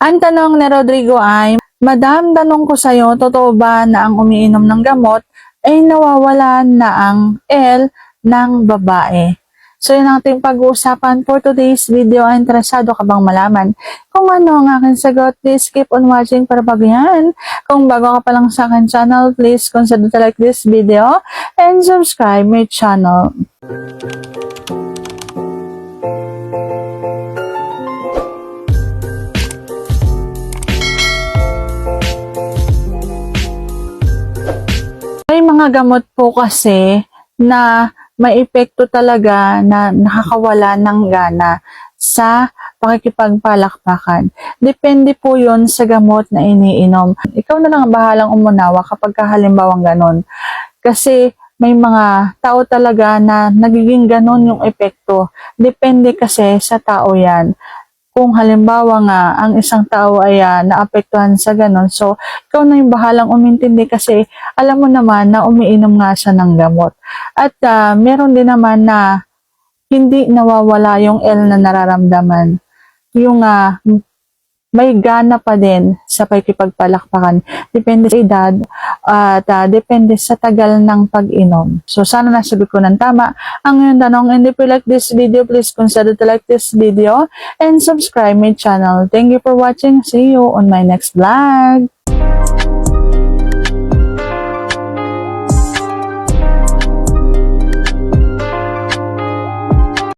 Ang tanong ni Rodrigo ay, Madam, tanong ko sa'yo, totoo ba na ang umiinom ng gamot ay nawawala na ang L ng babae? So yun ang ating pag-uusapan for today's video. Interesado ka bang malaman kung ano ang aking sagot? Please keep on watching para bago yan. Kung bago ka pa lang sa akin channel, please consider to like this video and subscribe my channel. May mga gamot po kasi na may epekto talaga na nakakawala ng gana sa pakikipagpalakpakan. Depende po yon sa gamot na iniinom. Ikaw na lang ang bahalang umunawa kapag halimbawang ganon. Kasi may mga tao talaga na nagiging ganon yung epekto. Depende kasi sa tao yan. Kung halimbawa nga, ang isang tao ay ah, naapektuhan sa ganon, so ikaw na yung bahalang umintindi kasi alam mo naman na umiinom nga siya ng gamot. At ah, meron din naman na hindi nawawala yung L na nararamdaman. Yung ah, may gana pa din sa pakikipagpalakpakan. Depende sa edad at ah, depende sa tagal ng pag-inom. So sana nasagot ko ng tama ang iyong tanong. And if you like this video, please consider to like this video and subscribe my channel. Thank you for watching. See you on my next vlog.